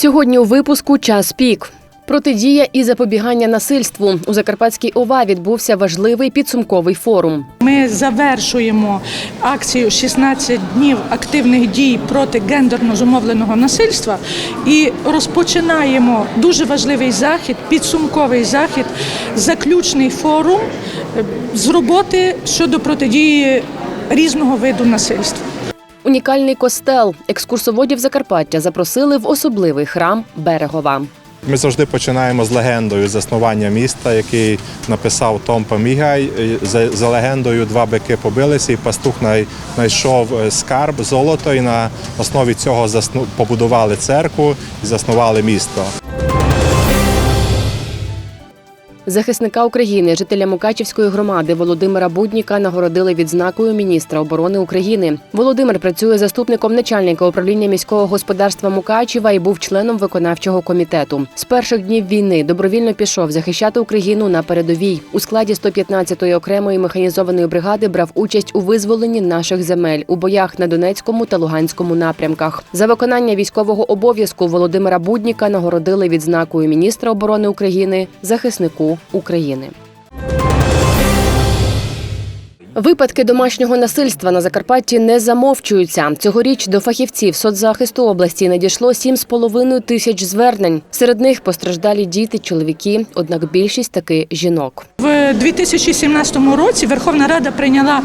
Сьогодні у випуску час пік. Протидія і запобігання насильству у Закарпатській ОВА відбувся важливий підсумковий форум. Ми завершуємо акцію «16 днів активних дій проти гендерно зумовленого насильства і розпочинаємо дуже важливий захід, підсумковий захід, заключний форум з роботи щодо протидії різного виду насильства. Унікальний костел екскурсоводів Закарпаття запросили в особливий храм Берегова. Ми завжди починаємо з легендою заснування міста, який написав Том Памігай. За, за легендою два бики побилися, і пастух най- знайшов е, скарб, золото, і на основі цього засну, побудували церкву і заснували місто. Захисника України, жителя Мукачівської громади Володимира Будніка нагородили відзнакою міністра оборони України. Володимир працює заступником начальника управління міського господарства Мукачева і був членом виконавчого комітету. З перших днів війни добровільно пішов захищати Україну на передовій. У складі 115-ї окремої механізованої бригади брав участь у визволенні наших земель у боях на Донецькому та Луганському напрямках. За виконання військового обов'язку Володимира Будніка нагородили відзнакою міністра оборони України захиснику України. Випадки домашнього насильства на Закарпатті не замовчуються. Цьогоріч до фахівців соцзахисту області надійшло 7,5 тисяч звернень. Серед них постраждалі діти, чоловіки, однак більшість таки жінок. В 2017 році Верховна Рада прийняла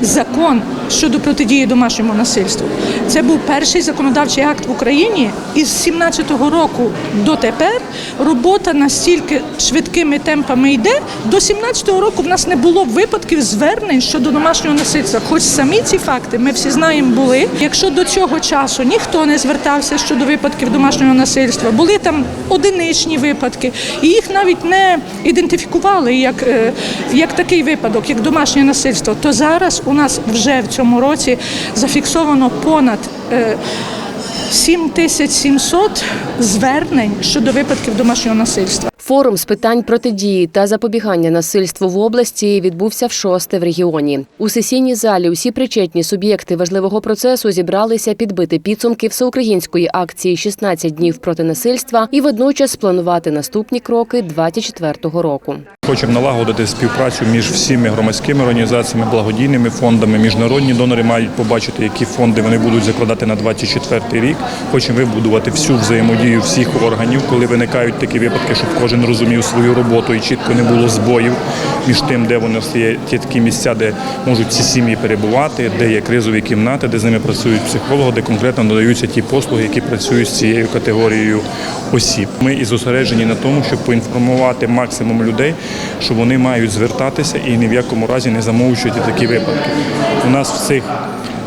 закон щодо протидії домашньому насильству. Це був перший законодавчий акт в Україні, і з 2017 року дотепер робота настільки швидкими темпами йде. До 2017 року в нас не було випадків звернень щодо домашнього насильства. Хоч самі ці факти ми всі знаємо були. Якщо до цього часу ніхто не звертався щодо випадків домашнього насильства, були там одиничні випадки, і їх навіть не ідентифікували як, е, як такий випадок, як домашнє насильство, то зараз у нас вже в цьому році зафіксовано понад е, 7700 звернень щодо випадків домашнього насильства. Форум з питань протидії та запобігання насильству в області відбувся в шосте в регіоні. У сесійній залі усі причетні суб'єкти важливого процесу зібралися підбити підсумки всеукраїнської акції «16 днів проти насильства і водночас спланувати наступні кроки 24-го року. Хочемо налагодити співпрацю між всіми громадськими організаціями, благодійними фондами. Міжнародні донори мають побачити, які фонди вони будуть закладати на 24 рік. Хочемо вибудувати всю взаємодію всіх органів, коли виникають такі випадки, щоб кожен розумів свою роботу і чітко не було збоїв між тим, де вони є ті такі місця, де можуть ці сім'ї перебувати, де є кризові кімнати, де з ними працюють психологи, де конкретно надаються ті послуги, які працюють з цією категорією осіб. Ми і зосереджені на тому, щоб поінформувати максимум людей, що вони мають звертатися і ні в якому разі не замовчують такі випадки. У нас в цих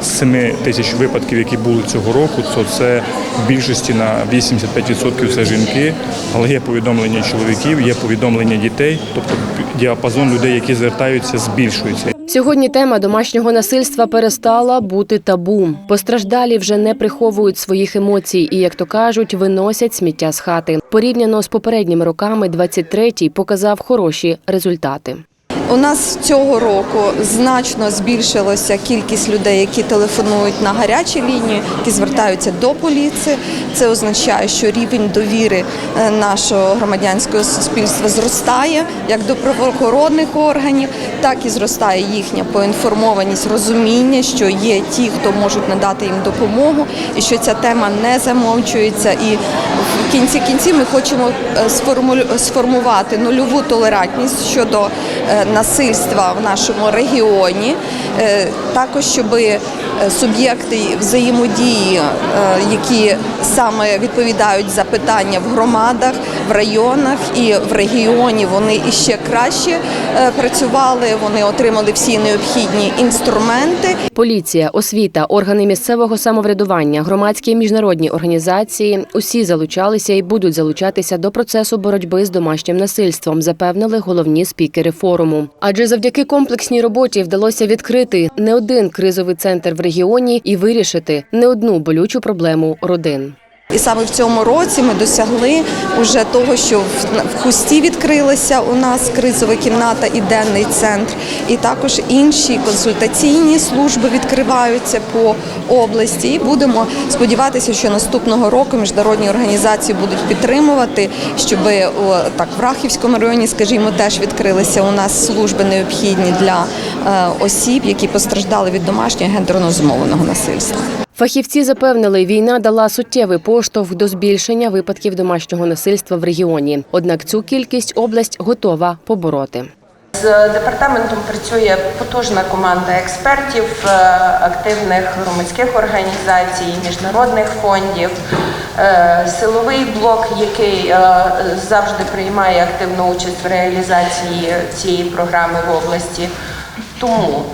7 тисяч випадків, які були цього року, то це в більшості на 85% це жінки, але є повідомлення чоловіків, є повідомлення дітей, тобто діапазон людей, які звертаються, збільшується. Сьогодні тема домашнього насильства перестала бути табу. Постраждалі вже не приховують своїх емоцій і, як то кажуть, виносять сміття з хати. Порівняно з попередніми роками, 23-й показав хороші результати. У нас цього року значно збільшилася кількість людей, які телефонують на гарячі лінії, які звертаються до поліції. Це означає, що рівень довіри е, нашого громадянського суспільства зростає як до правоохоронних органів, так і зростає їхня поінформованість, розуміння, що є ті, хто можуть надати їм допомогу, і що ця тема не замовчується. І в кінці кінців ми хочемо е, сформувати нульову толерантність щодо е, насильства в нашому регіоні. Е, Також, щоб суб'єкти взаємодії, е, які саме відповідають за питання в громадах, в районах і в регіоні, вони іще краще е, працювали. Вони отримали всі необхідні інструменти. Поліція, освіта, органи місцевого самоврядування, громадські і міжнародні організації усі залучалися і будуть залучатися до процесу боротьби з домашнім насильством, запевнили головні спікери форуму. Адже завдяки комплексній роботі вдалося відкрити не один кризовий центр в регіоні і вирішити не одну болючу проблему родин. І саме в цьому році ми досягли уже того, що в хусті відкрилася у нас кризова кімната і денний центр, і також інші консультаційні служби відкриваються по області. І будемо сподіватися, що наступного року міжнародні організації будуть підтримувати, щоб так в Рахівському районі, скажімо, теж відкрилися у нас служби необхідні для е, осіб, які постраждали від домашнього гендерно зумовленого насильства. Фахівці запевнили, війна дала суттєвий поштовх до збільшення випадків домашнього насильства в регіоні. Однак цю кількість область готова побороти. З департаментом працює потужна команда експертів, е, активних громадських організацій, міжнародних фондів, е, силовий блок, який е, завжди приймає активну участь в реалізації цієї програми в області. Тому,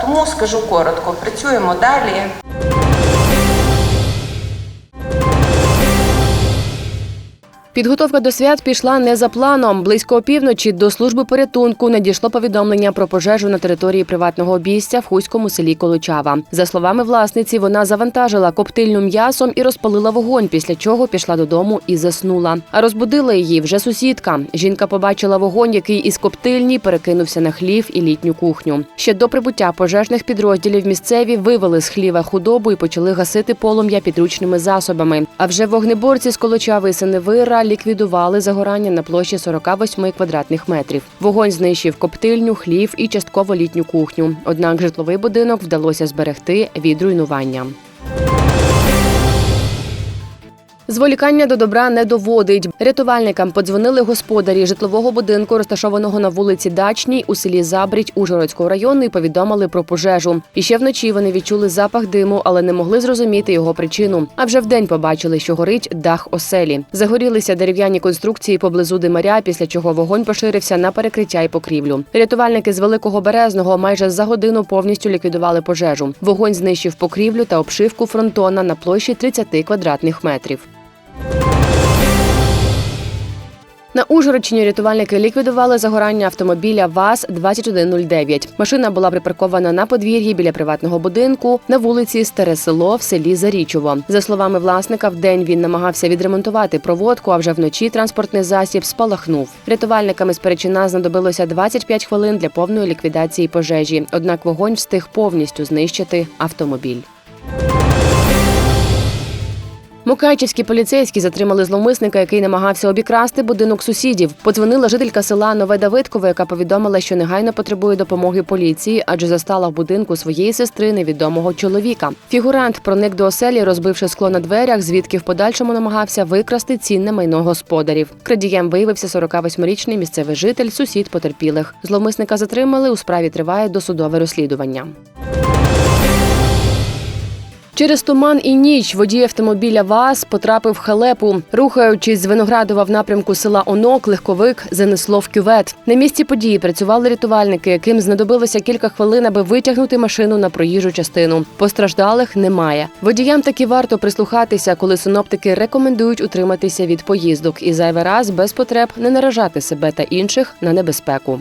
тому скажу коротко, працюємо далі. Підготовка до свят пішла не за планом. Близько опівночі до служби порятунку надійшло повідомлення про пожежу на території приватного обійстя в хуському селі Колочава. За словами власниці, вона завантажила коптильню м'ясом і розпалила вогонь, після чого пішла додому і заснула. А розбудила її вже сусідка. Жінка побачила вогонь, який із коптильні перекинувся на хлів і літню кухню. Ще до прибуття пожежних підрозділів місцеві вивели з хліва худобу і почали гасити полум'я підручними засобами. А вже вогнеборці з Колочави Синевира ліквідували загорання на площі 48 квадратних метрів. Вогонь знищив коптильню, хлів і частково літню кухню. Однак житловий будинок вдалося зберегти від руйнування. Зволікання до добра не доводить. Рятувальникам подзвонили господарі житлового будинку, розташованого на вулиці Дачній у селі Забрідь Ужгородського району, і повідомили про пожежу. І ще вночі вони відчули запах диму, але не могли зрозуміти його причину. А вже вдень побачили, що горить дах оселі. Загорілися дерев'яні конструкції поблизу димаря, після чого вогонь поширився на перекриття і покрівлю. Рятувальники з великого березного майже за годину повністю ліквідували пожежу. Вогонь знищив покрівлю та обшивку фронтона на площі 30 квадратних метрів. На Ужгородщині рятувальники ліквідували загорання автомобіля ВАЗ-2109. Машина була припаркована на подвір'ї біля приватного будинку на вулиці Старе Село в селі Зарічово. За словами власника, вдень він намагався відремонтувати проводку, а вже вночі транспортний засіб спалахнув. Рятувальниками з Перечина знадобилося 25 хвилин для повної ліквідації пожежі. Однак вогонь встиг повністю знищити автомобіль. Мукачівські поліцейські затримали зловмисника, який намагався обікрасти будинок сусідів. Подзвонила жителька села Нове Давидкове, яка повідомила, що негайно потребує допомоги поліції, адже застала в будинку своєї сестри невідомого чоловіка. Фігурант проник до оселі, розбивши скло на дверях, звідки в подальшому намагався викрасти цінне майно господарів. Крадієм виявився 48-річний місцевий житель, сусід потерпілих. Зловмисника затримали. У справі триває досудове розслідування. Через туман і ніч водій автомобіля ВАЗ потрапив в халепу. Рухаючись з Виноградова в напрямку села Онок, легковик занесло в кювет. На місці події працювали рятувальники, яким знадобилося кілька хвилин, аби витягнути машину на проїжджу частину. Постраждалих немає. Водіям таки варто прислухатися, коли синоптики рекомендують утриматися від поїздок і зайвий раз без потреб не наражати себе та інших на небезпеку.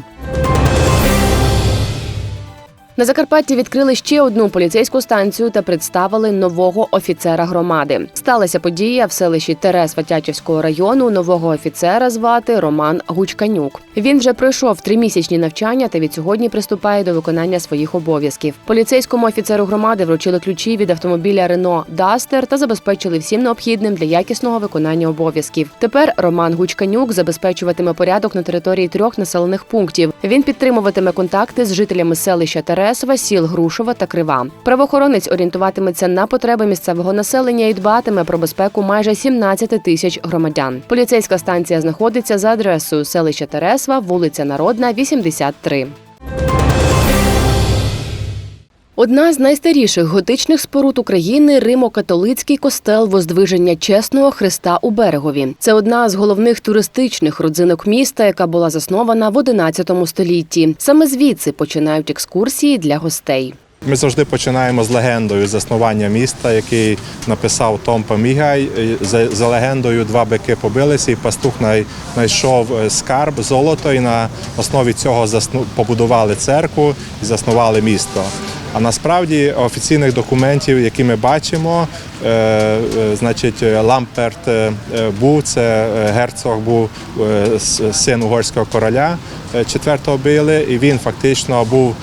На Закарпатті відкрили ще одну поліцейську станцію та представили нового офіцера громади. Сталася подія в селищі Терес Ватячівського району. Нового офіцера звати Роман Гучканюк. Він вже пройшов тримісячні навчання та від сьогодні приступає до виконання своїх обов'язків. Поліцейському офіцеру громади вручили ключі від автомобіля Рено Дастер та забезпечили всім необхідним для якісного виконання обов'язків. Тепер Роман Гучканюк забезпечуватиме порядок на території трьох населених пунктів. Він підтримуватиме контакти з жителями селища Тересова, сіл Грушова та Крива. Правоохоронець орієнтуватиметься на потреби місцевого населення і дбатиме про безпеку майже 17 тисяч громадян. Поліцейська станція знаходиться за адресою селища Тересва, вулиця Народна, 83. Одна з найстаріших готичних споруд України Римо-католицький костел Воздвиження Чесного Христа у Берегові. Це одна з головних туристичних родзинок міста, яка була заснована в 11 столітті. Саме звідси починають екскурсії для гостей. Ми завжди починаємо з легендою заснування міста, який написав Том Памігай. За, легендою два бики побилися, і пастух най, знайшов е, скарб, золото, і на основі цього побудували церкву і заснували місто. А насправді офіційних документів, які ми бачимо, е, е, значить, Ламперт е, був це герцог, був син угорського короля четвертого били, і він фактично був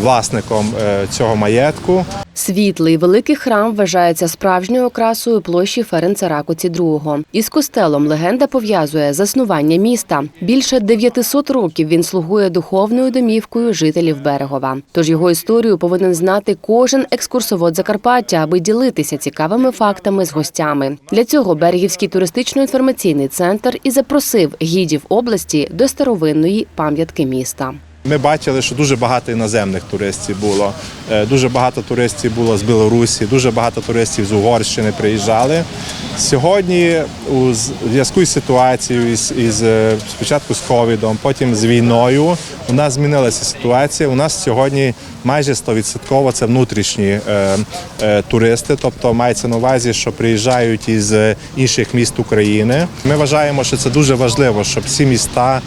власником е, цього маєтку. Світлий великий храм вважається справжньою окрасою площі Ференца Ракоці II. Із костелом легенда пов'язує заснування міста. Більше 900 років він слугує духовною домівкою жителів Берегова. Тож його історію повинен знати кожен екскурсовод Закарпаття, аби ділитися цікавими фактами з гостями. Для цього Берегівський туристично-інформаційний центр і запросив гідів області до старовинної пам'ятки міста. Ми бачили, що дуже багато іноземних туристів було. Е, Дуже багато туристів було з Білорусі, дуже багато туристів з Угорщини приїжджали. Сьогодні у зв'язку з ситуацією, із, із е, спочатку з ковідом, потім з війною, у нас змінилася ситуація. У нас сьогодні майже 100% це внутрішні е, е, туристи, тобто мається на увазі, що приїжджають із е, інших міст України. Ми вважаємо, що це дуже важливо, щоб всі міста,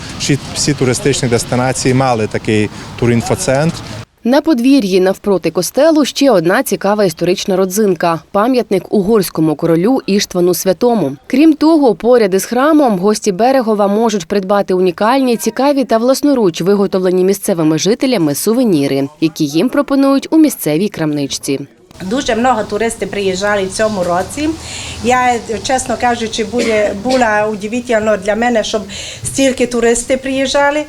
всі, туристичні дестинації мали такий турінфоцентр. На подвір'ї навпроти костелу ще одна цікава історична родзинка пам'ятник угорському королю Іштвану Святому. Крім того, поряд із храмом гості берегова можуть придбати унікальні, цікаві та власноруч виготовлені місцевими жителями сувеніри, які їм пропонують у місцевій крамничці. Дуже много туристів приїжджали в цьому році. Я, чесно кажучи, буде, було удивительно для мене, щоб стільки туристів приїжджали.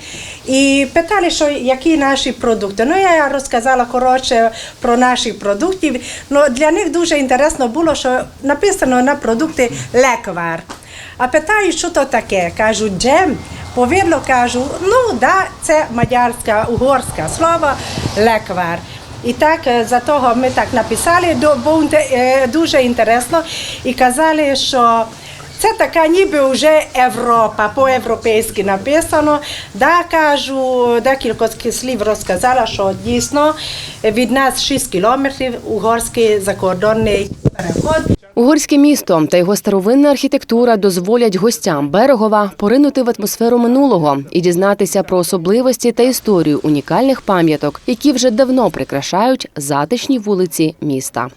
І питали, що які наші продукти. Ну, я розказала коротше про наші продукти. Ну, для них дуже інтересно було, що написано на продукти леквар. А питаю, що то таке? Кажу, джем. Повірно кажу, ну да, це мадярська, угорська слово леквар. І так е, за того ми так написали, було е, дуже інтересно. І казали, що це така ніби вже Європа, по-європейськи написано. Да, кажу, декілька слів розказала, що дійсно від нас 6 кілометрів угорський закордонний переход. Угорське місто та його старовинна архітектура дозволять гостям берегова поринути в атмосферу минулого і дізнатися про особливості та історію унікальних пам'яток, які вже давно прикрашають затишні вулиці міста.